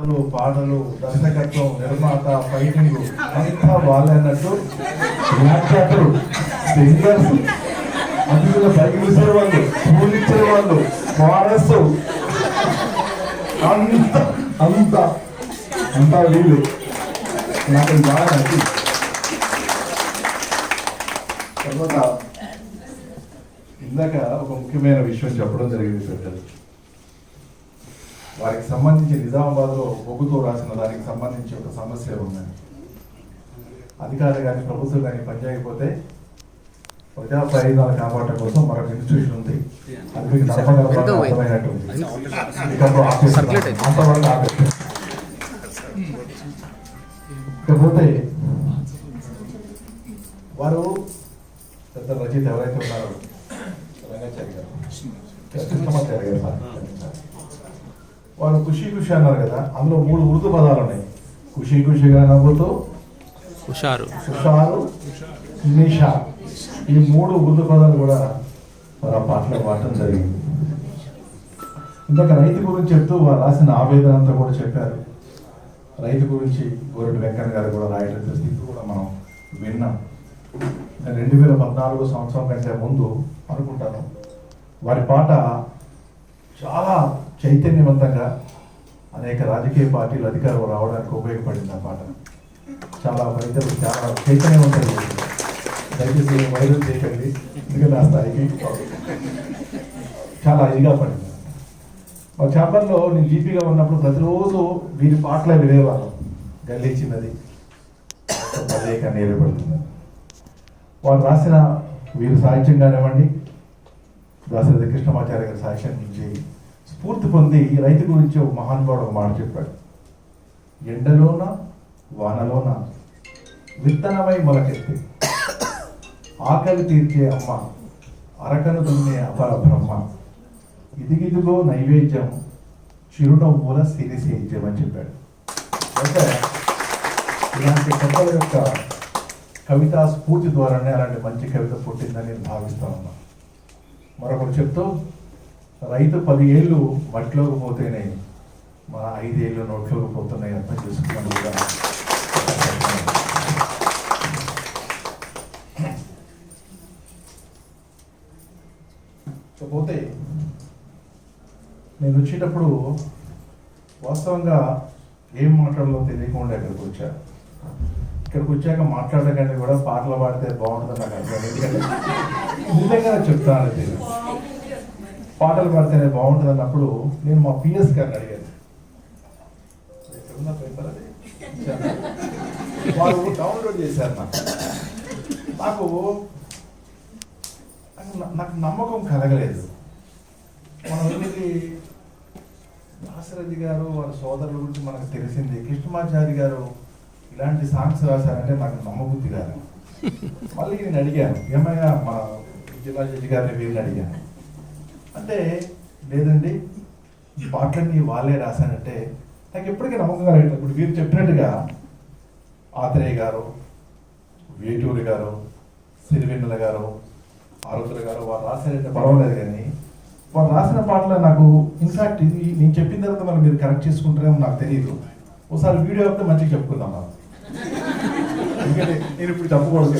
పాటలు పాటలు దర్శకత్వం నిర్మాత ఫైటింగ్ అంతా వాళ్ళే వ్యాఖ్యాతలు సింగర్స్ అందులో పైకి ఇచ్చే వాళ్ళు స్కూల్ ఇచ్చే వాళ్ళు ఫారెస్ట్. అంత అంత అంతా వీళ్ళు. నాకు బాగా నచ్చింది. తర్వాత ఇందాక ఒక ముఖ్యమైన విషయం చెప్పడం జరిగింది పెద్దలు వారికి సంబంధించి నిజామాబాద్లో బొగ్గుతో రాసిన దానికి సంబంధించి ఒక సమస్య ఉన్నది అధికారులు కానీ ప్రభుత్వం కానీ పనిచేయకపోతే ప్రజా ప్రయోజనాలు కాపాడటం కోసం మరొక ఇన్స్టిట్యూషన్ ఉంది అది మీకు. అంతవరకు. ఇకపోతే వారు పెద్ద రచయిత ఎవరైతే ఉన్నారో రంగాచారి గారు కృష్ణమాచారి గారు. వారు ఖుషి ఖుషి అన్నారు కదా అందులో మూడు ఉర్దూ పదాలు ఉన్నాయి. ఖుషి ఖుషిగా నవ్వుతూ హుషారు. హుషారు నిషా. ఈ మూడు ఉర్దూ పదాలు కూడా వారు ఆ పాటలో వాడటం జరిగింది. ఇందాక రైతు గురించి చెప్తూ వారు రాసిన ఆవేదన అంతా కూడా చెప్పారు. రైతు గురించి గోరెడ్డి వెంకన్న గారు కూడా రాయడం చేస్తే ఇప్పుడు కూడా మనం విన్నాం. రెండు వేల పద్నాలుగు సంవత్సరం కంటే ముందు అనుకుంటాను. వారి పాట చాలా చైతన్యవంతంగా అనేక రాజకీయ పార్టీలు అధికారం రావడానికి ఉపయోగపడింది ఆ పాట. చాలా వైద్యులు చాలా చైతన్యవంతంగా దయచేసి వైద్యం చేయకండి ఎందుకంటే ఆ స్థాయికి చాలా ఇదిగా పడింది. మా చేపల్లో నేను జీపీగా ఉన్నప్పుడు ప్రతిరోజు వీరి పాటలే వినేవాళ్ళం. గల్లీ చిన్నది పల్లె కన్నీరు పడుతుంది. వారు రాసిన వీరు సాహిత్యం కానివ్వండి దాసరథి కృష్ణమాచార్య గారి సాహిత్యం నుంచి పొంది ఈ రైతు గురించి ఒక మహానుభావుడు ఒక మాట చెప్పాడు. ఎండలోన వానలోన? విత్తనమై మొలకెత్తి. ఆకలి తీర్చే అమ్మ అరకను దున్నే అపర బ్రహ్మ. ఇదిగిదిగో నైవేద్యం చిరునవ్వుల సిరిసేద్యం అని చెప్పాడు. అంటే ఇలాంటి కథల యొక్క కవితా స్ఫూర్తి ద్వారానే అలాంటి మంచి కవిత పుట్టిందని నేను భావిస్తా ఉన్నాను మరొకరు చెప్తూ రైతు పది ఏళ్ళు మట్టిలోకి పోతేనే మా ఐదేళ్ళు నోట్లోకి పోతున్నాయి అర్థం చేసుకున్నాం కూడా. పోతే నేను వచ్చేటప్పుడు వాస్తవంగా ఏం మాట్లాడాలో తెలియకుండా ఇక్కడికి వచ్చా. ఇక్కడికి వచ్చాక మాట్లాడకంటే కూడా పాటలు పాడితే బాగుంటుంది నాకు అర్థం ఎందుకంటే నిజంగా చెప్తాను పాటలు పాడితేనే బాగుంటుంది అన్నప్పుడు నేను మా పిఎస్ గారిని అడిగాను. వాళ్ళు డౌన్లోడ్ చేశారు నాకు. నాకు నాకు- నాకు నమ్మకం కలగలేదు. మన ఊరికి దాసరథి గారు వారి సోదరుల గురించి మనకు తెలిసింది కృష్ణమాచారి గారు ఇలాంటి సాంగ్స్ రాశారంటే నాకు నమ్మబుద్ధి కాదు. మళ్ళీ నేను అడిగాను ఏమయ్యా మా జిల్లా జడ్జి గారిని వీరిని అడిగాను. అంటే లేదండి ఈ పాటలన్నీ వాళ్ళే రాశారంటే నాకు ఎప్పటికీ నమ్మకం కలగలేదు ఇప్పుడు మీరు చెప్పినట్టుగా ఆత్రేయ గారు వేటూరి గారు సిరివెన్నెల గారు ఆరుతుల గారు వారు రాశారంటే పర్వాలేదు కానీ వారు రాసిన పాటలు నాకు ఇన్ఫాక్ట్ ఇది నేను చెప్పిన తర్వాత మనం మీరు కరెక్ట్ చేసుకుంటారేమో నాకు తెలియదు. ఒకసారి వీడియో అయితే మంచిగా చెప్పుకుందాం మనం. ఎందుకంటే నేను ఇప్పుడు చెప్పకూడదు